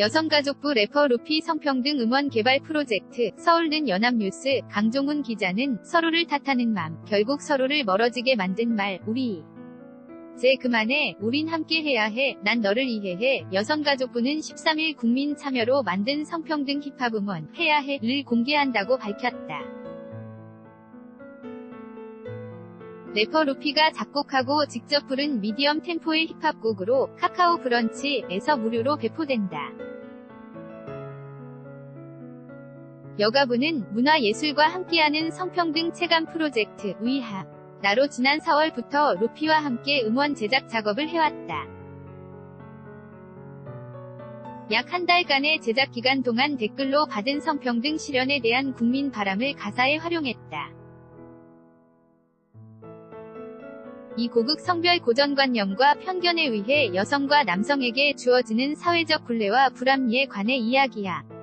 여성가족부 래퍼 루피 성평 등 음원 개발 프로젝트 서울는 연합뉴스 강종훈 기자는 서로를 탓하는 맘 결국 서로를 멀어지게 만든 말 우리 제 그만해 우린 함께 해야 해난 너를 이해해 여성가족부는 13일 국민 참여로 만든 성평등 힙합 음원 해야 해를 공개한다고 밝혔다. 래퍼 루피가 작곡하고 직접 부른 미디엄 템포의 힙합곡으로 카카오 브런치에서 무료로 배포된다. 여가부는 문화예술과 함께하는 성평등 체감 프로젝트 위합 나로 지난 4월부터 루피와 함께 음원 제작 작업을 해왔다. 약 한 달간의 제작 기간 동안 댓글로 받은 성평등 실현에 대한 국민 바람을 가사에 활용했다. 이 고극 성별 고정관념과 편견에 의해 여성과 남성에게 주어지는 사회적 굴레와 불합리에 관해 이야기야.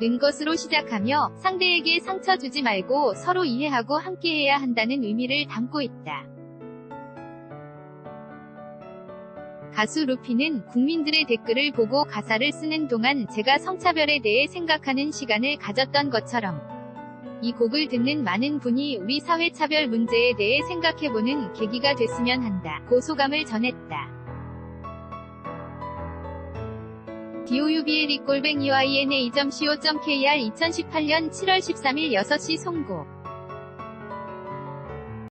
는 것으로 시작하며 상대에게 상처 주지 말고 서로 이해하고 함께해야 한다는 의미를 담고 있다. 가수 루피는 국민들의 댓글을 보고 가사를 쓰는 동안 제가 성차별에 대해 생각하는 시간을 가졌던 것처럼 이 곡을 듣는 많은 분이 우리 사회 차별 문제에 대해 생각해보는 계기가 됐으면 한다. 고소감을 전했다. yna.co.kr 2018년 7월 13일 6시 송고